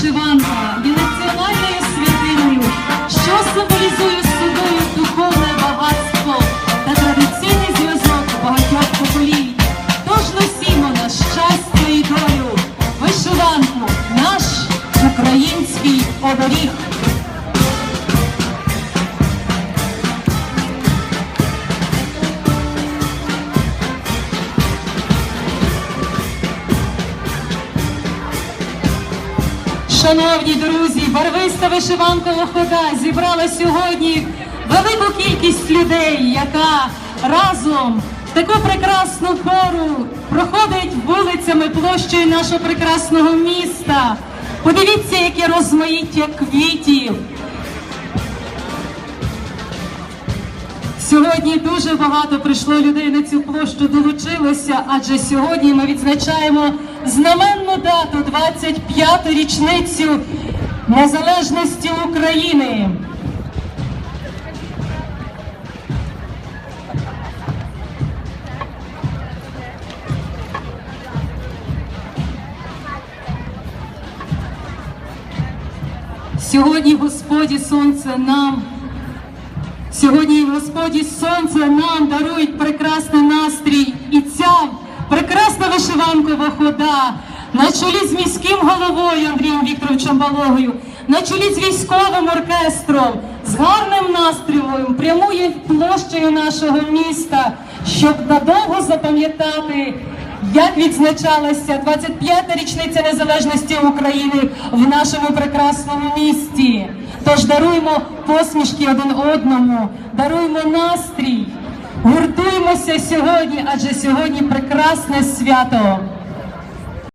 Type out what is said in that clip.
вишиванка є національною святиною, що символізує собою духовне багатство та традиційний зв'язок багатьох поколінь. Тож носімо на щастя і долю вишиванку, наш український оберіг. Шановні друзі, барвиста вишиванкова хода зібрала сьогодні велику кількість людей, яка разом в таку прекрасну пору проходить вулицями площею нашого прекрасного міста. Подивіться, яке розмаїття квітів. Сьогодні дуже багато прийшло людей на цю площу, долучилося, адже сьогодні ми відзначаємо знаменну дату 25-ту річницю незалежності України. Сьогодні Господі Сонце нам Сьогодні Господі сонце нам дарують прекрасний настрій, прекрасна хода. На чолі з міським головою Андрієм Вікторовичем Балогою, на чолі з військовим оркестром, з гарним настроєм прямує площею нашого міста, щоб надовго запам'ятати, як відзначалася 25-та річниця незалежності України в нашому прекрасному місті. Тож даруємо посмішки один одному, даруємо настрій, гуртуємося сьогодні, адже сьогодні прекрасне свято.